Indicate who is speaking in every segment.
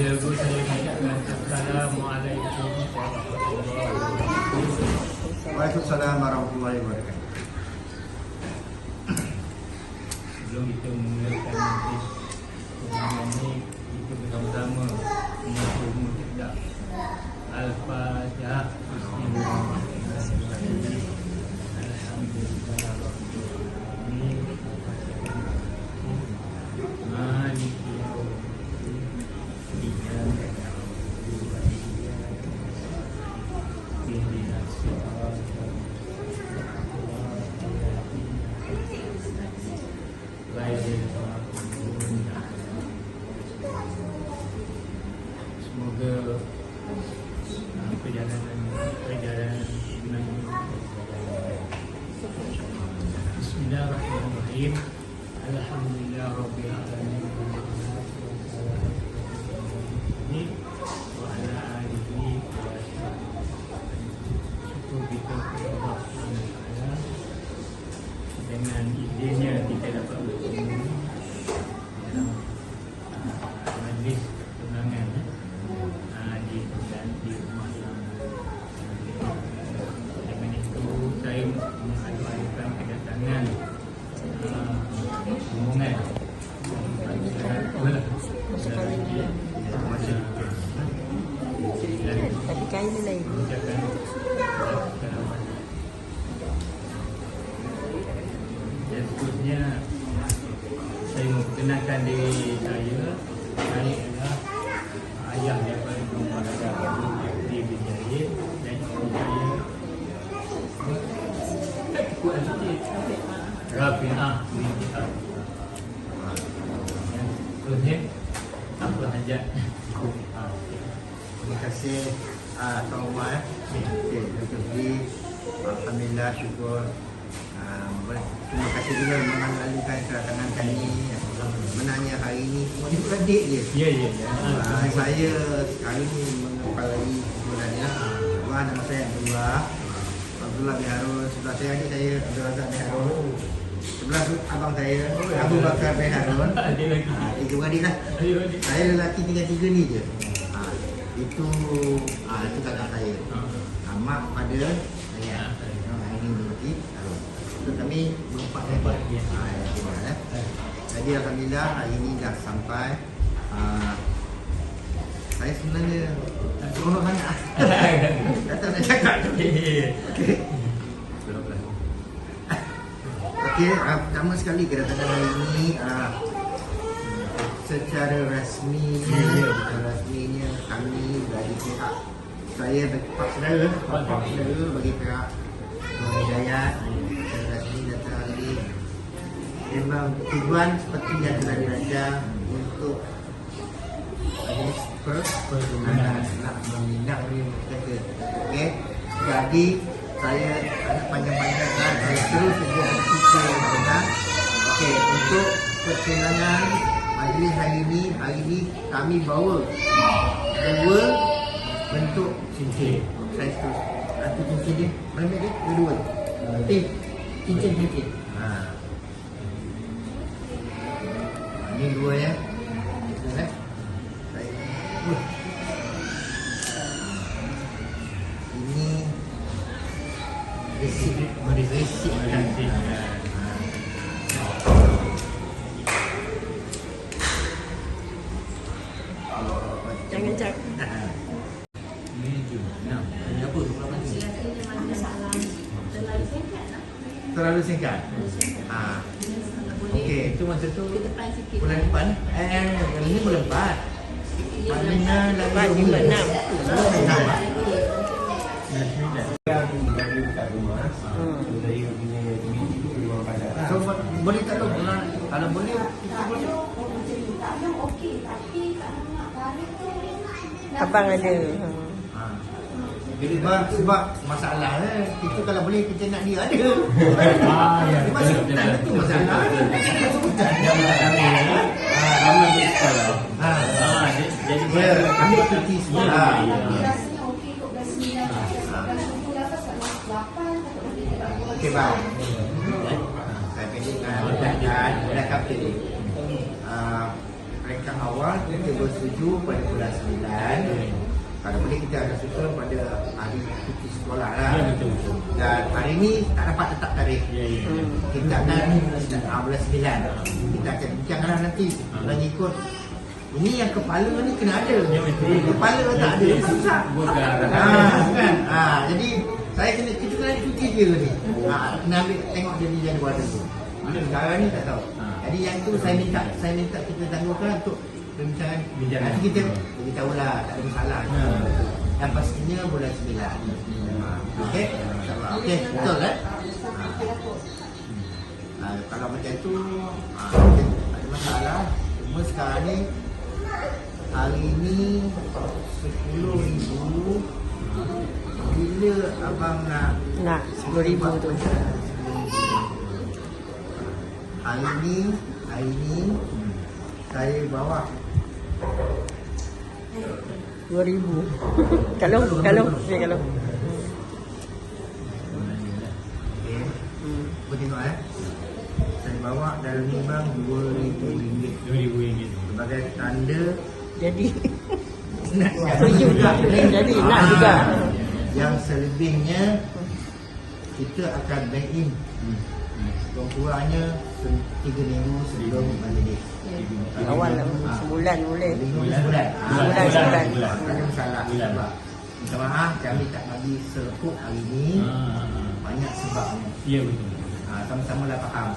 Speaker 1: Assalamualaikum warahmatullahi wabarakatuh. Sebelum kita memulakan nanti Pertama ni kita bersama-sama Mengaku mutidak Al-Fatihah Bismillahirrahmanirrahim Bismillahirrahmanirrahim. Alhamdulillah rabbil alamin. Wa saya memperkenalkan diri saya saya adalah ayah daripada Muhammad Abdi bin Jahid dan ibu saya Rafi'ah binti Abu Dan seterusnya Apa hajat Ah,
Speaker 2: Terima kasih uh, Tuan Umar. eh. Okey, Dr. Fli. Alhamdulillah syukur. Boleh. Terima kasih juga mengalukan kedatangan kami. Menanya hari ini ni beradik je.
Speaker 1: Ya, ya, ya.
Speaker 2: Uh, saya hari ini mengepalai sebenarnya. Dua nama saya Abdullah. Abdullah bin Harun. Sebelah saya ni saya Abdul Razak bin Harun. Sebelah tu abang saya Abu Bakar bin Harun.
Speaker 1: Ada lagi.
Speaker 2: Ah, tiga beradik lah. Saya lelaki tinggal tiga ni je. Ha, itu ha, itu kakak saya. Ha, mak pada saya. Ha, ini berarti Harun. So kami berempat
Speaker 1: Berempat, ya.
Speaker 2: Ha, ya. Jadi alhamdulillah hari ini dah sampai. Ha, saya sebenarnya seronok sangat. Kata nak cakap tu. Okey. Okey, uh, pertama sekali kedatangan hari ini uh, secara rasmi
Speaker 1: Ya, ya.
Speaker 2: secara rasminya kami dari pihak saya bagi pak saudara pak pak saudara bagi pihak Hidayat memang tujuan seperti yang telah dirancang untuk pertunangan nak memindah ni kata okey? Jadi saya ada panjang-panjang kan saya terus saja fikir yang benar okey untuk pertunangan majlis hari ini hari ini kami bawa dua bentuk cincin. Saya terus satu cincin dia mana dia dua-dua. Eh cincin cincin. Ha ini dua ya Eh? Baik. Uh. Ini resip resip kan.
Speaker 3: Jangan.
Speaker 1: Ini. Ini apa? Berapa lama?
Speaker 2: Terlalu singkat.
Speaker 1: Masa tu
Speaker 2: Bulan depan eh yang ini bulan empat. Maknanya lagi bulan.
Speaker 3: enam.
Speaker 2: So boleh tak tahu bulan kalau boleh kita boleh
Speaker 3: Abang ada. Ha.
Speaker 2: Sebab, sebab masalah eh, kita kalau boleh kita nak dia ada.
Speaker 1: Ah, ya.
Speaker 2: Sebab sebutan itu masalah. Sebutan. Ha.
Speaker 1: Ah, jadi jadi
Speaker 2: Ya, ambil cuti
Speaker 1: Ya,
Speaker 2: sekolah.
Speaker 1: ya.
Speaker 2: Okey bang. Saya pendekkan pendekkan pendekkan pendek. Ah, mereka peringkat awal kita bersetuju pada bulan 9 kalau boleh kita akan susun pada hari cuti sekolah lah
Speaker 1: Ya, betul, betul.
Speaker 2: dan hari ni tak dapat tetap tarikh
Speaker 1: Ya, ya.
Speaker 2: Kita akan ah, bulan 9 kita akan bincanglah nanti bulan ikut ini yang kepala ni kena ada
Speaker 1: betul.
Speaker 2: kepala tak ada susah. Ah, kan? Ah, jadi saya kena kita kena cuti je ni. Ah, kena ambil tengok dia ni jadi wadah tu. Mana sekarang ni tak tahu.
Speaker 1: Ah.
Speaker 2: Jadi yang tu saya minta saya minta kita tangguhkan untuk perbincangan.
Speaker 1: Bincang.
Speaker 2: Nanti kita bagi tahu lah tak ada masalah.
Speaker 1: Ah.
Speaker 2: Yang pastinya bulan 9. Ah, Okey? InsyaAllah. Okey, betul kan? Ah, kalau macam tu ah, tak ada masalah. Cuma sekarang ni hari ni 10 ribu bila abang nak
Speaker 3: Nak 10,000 tu.
Speaker 2: hari ni hari ni saya bawa
Speaker 3: 2,000. Kalau, kalau, kalau.
Speaker 2: okay.
Speaker 3: Hmm.
Speaker 2: Kau tengok eh saya bawa dalam ni bang 2000 sebagai tanda
Speaker 3: Jadi,
Speaker 2: nak
Speaker 3: Setuju tak? Jadi, nak juga.
Speaker 2: yang selebihnya kita akan bank in
Speaker 1: Hmm.
Speaker 2: kurang-kurangnya se- tiga minggu sebelum majlis
Speaker 3: awal lah, sebulan boleh.
Speaker 2: Minggu sebulan.
Speaker 3: Sebulan, sebulan.
Speaker 2: Tak ada masalah. Sebab minta maaf kami tak bagi serpuk hari ni.
Speaker 1: Ah,
Speaker 2: Banyak sebabnya.
Speaker 1: Ya, betul.
Speaker 2: Sama-sama lah faham.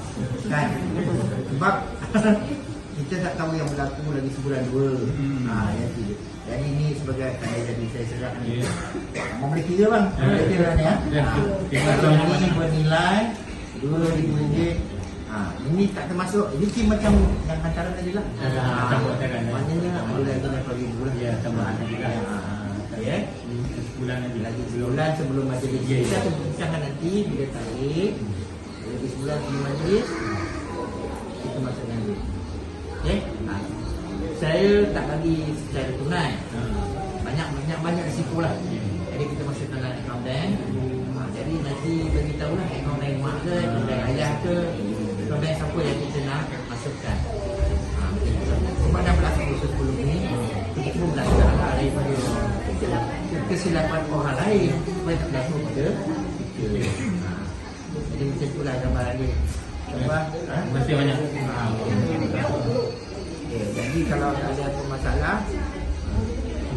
Speaker 2: Kan? Sebab kita tak tahu yang berlaku lagi sebulan dua.
Speaker 1: Hmm.
Speaker 2: Ha, jadi, jadi ini sebagai tanda jadi saya serah ni.
Speaker 1: Ya.
Speaker 2: Mau boleh kira bang?
Speaker 1: Ya.
Speaker 2: Boleh kira ni ya?
Speaker 1: Ya,
Speaker 2: Ha.
Speaker 1: kita
Speaker 2: Kalau
Speaker 1: tahu
Speaker 2: ini bernilai RM2,000. Ha, ini tak termasuk. Ini kira macam yang hantaran tadi lah.
Speaker 1: Ah, ya.
Speaker 2: Maknanya ada lagi RM80,000 lah.
Speaker 1: Ya, tambahan juga.
Speaker 2: Ha, Ya.
Speaker 1: Sebulan lagi.
Speaker 2: Lagi sebulan sebelum majlis.
Speaker 1: Ya, ya.
Speaker 2: Kita akan bincangkan nanti bila tarik. Lagi sebulan sebelum majlis. Kita? Ha. Saya tak bagi secara tunai.
Speaker 1: Ah,
Speaker 2: Banyak banyak banyak risiko lah.
Speaker 1: Ya.
Speaker 2: Jadi kita masukkan dalam account bank. Ha, jadi nanti bagi tahu lah account bank mak ke, account bank ayah ke, account bank siapa yang kita nak masukkan. Ha, sebab dah berlaku sebelum ni, kita pun belajar lah daripada kesilapan orang lain supaya tak berlaku pada kita. Ha, jadi macam itulah gambaran dia. Cuba, ha?
Speaker 1: Terima kasih banyak.
Speaker 2: Ha, okay. Jadi kalau ada apa masalah,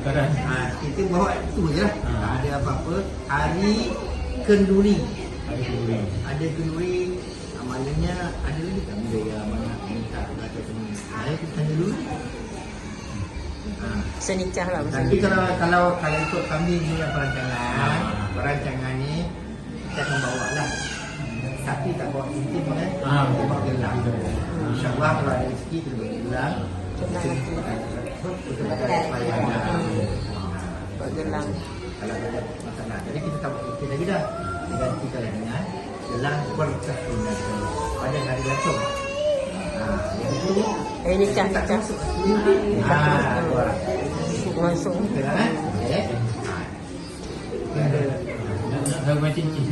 Speaker 1: Tukaran.
Speaker 2: Ha, kita bawa itu je lah.
Speaker 1: Ha.
Speaker 2: Tak ada apa-apa. Hari kenduri.
Speaker 1: Ada dua
Speaker 2: Ada kenduri. Ha, maknanya ada lagi tak benda yang mana minta baca kenduri. Saya kita tanya dulu. Ha.
Speaker 3: Senikah lah
Speaker 2: Tapi kalau kalau kalau untuk kami ni yang perancangan,
Speaker 1: Ha.
Speaker 2: perancangan ni kita akan bawa lah. Tapi tak bawa intim kan?
Speaker 1: Ha.
Speaker 2: Kita bawa gelang.
Speaker 1: Ha.
Speaker 2: InsyaAllah kalau ada rezeki kita bawa gelang. Pakai supaya ada.
Speaker 3: Buat gelang.
Speaker 2: kalau ada masalah. Jadi kita tahu kita lagi dah diganti kalau dengan gelang berkah tunai pada hari langsung. Ha, yang itu
Speaker 3: Eh, nikah,
Speaker 2: tak
Speaker 3: nikah.
Speaker 2: masuk. Ha.
Speaker 3: Masuk.
Speaker 2: Kan? Okey. Ha. Ada
Speaker 1: Nak tahu macam ni.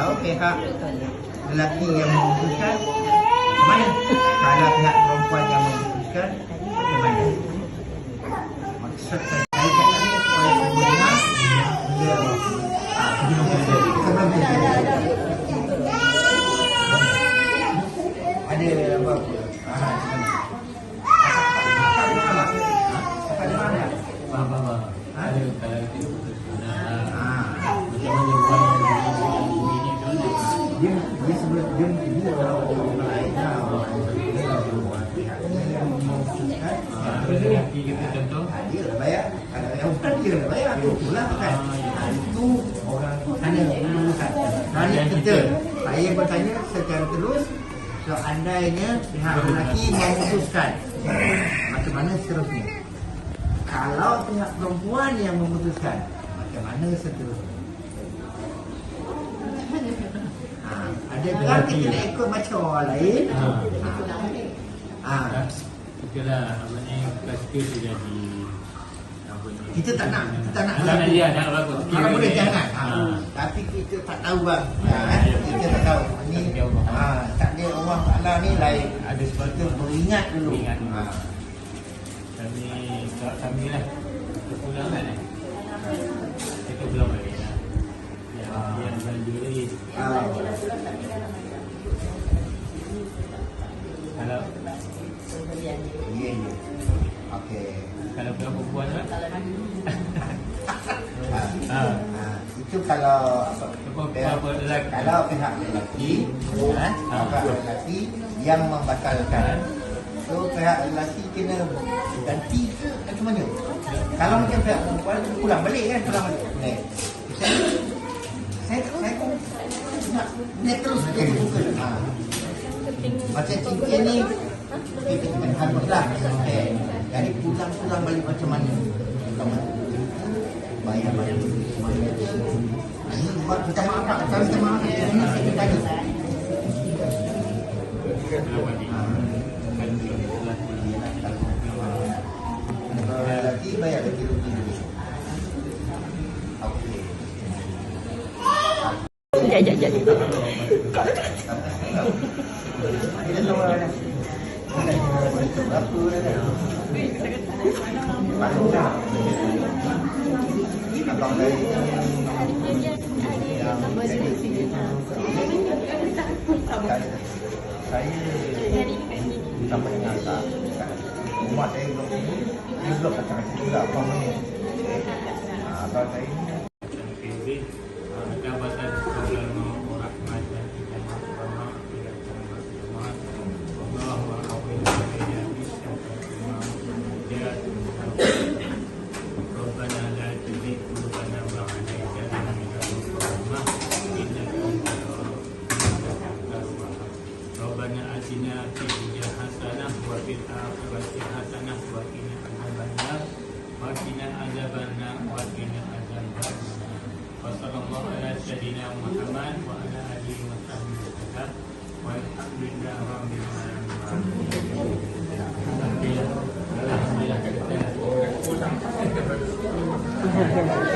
Speaker 2: Kalau pihak lelaki yang memutuskan mana? Kalau pihak perempuan yang memutuskan macam mana? Maksud saya lah bayar tu pula kan? Ah, itu orang sana memerlukan Tanya kita. Saya bertanya secara terus seandainya pihak lelaki memutuskan macam mana seterusnya? Kalau pihak perempuan yang memutuskan macam mana seterusnya? Ha, ada kan kita nak ikut macam orang lain. Ha, ha,
Speaker 1: Kita lah apa ni Ketika tu jadi apa ni
Speaker 2: kita tak nak kita tak nak.
Speaker 1: Tak nak dia nak berlaku
Speaker 2: Kalau boleh jangan. Ha. Tapi kita tak tahu bang. Ha? Kita tak tahu. Ni ha, Tak ada Allah Ta'ala ni lain.
Speaker 1: Ada sebab
Speaker 2: Kita beringat dulu. Ha.
Speaker 1: Kami kat kami lah Terpulang kan eh? Kita balik. Lah Yang, yang belanja lagi
Speaker 2: Ha. Ya ya Okey
Speaker 1: Kalau pulang perempuan kan
Speaker 2: ha.
Speaker 1: ha.
Speaker 2: ha. Itu kalau apa,
Speaker 1: Apa,
Speaker 2: pihak-
Speaker 1: lelaki.
Speaker 2: Kalau pihak lelaki
Speaker 1: Ha.
Speaker 2: Pihak lelaki Yang membatalkan So pihak lelaki kena ganti ke macam mana? Kalau macam pihak perempuan pulang balik kan pulang balik. Ni. Saya saya saya pun nak dia terus dia buka. Ha. Macam cincin ni kita kena harus lah. Okay. Jadi pulang-pulang balik macam mana? Macam mana? Bayar bayar. Ini buat kita maaf tak? Kita minta maaf. Ini saya
Speaker 1: lelaki
Speaker 2: Kalau lelaki bayar lagi rugi dulu. Okey.
Speaker 3: Jap, jap, jap.
Speaker 2: Saya sama dengan tak rumah saya belum dia belum kacang-kacang juga abang ni Ah, abang saya ni
Speaker 1: Jadi, Thank you.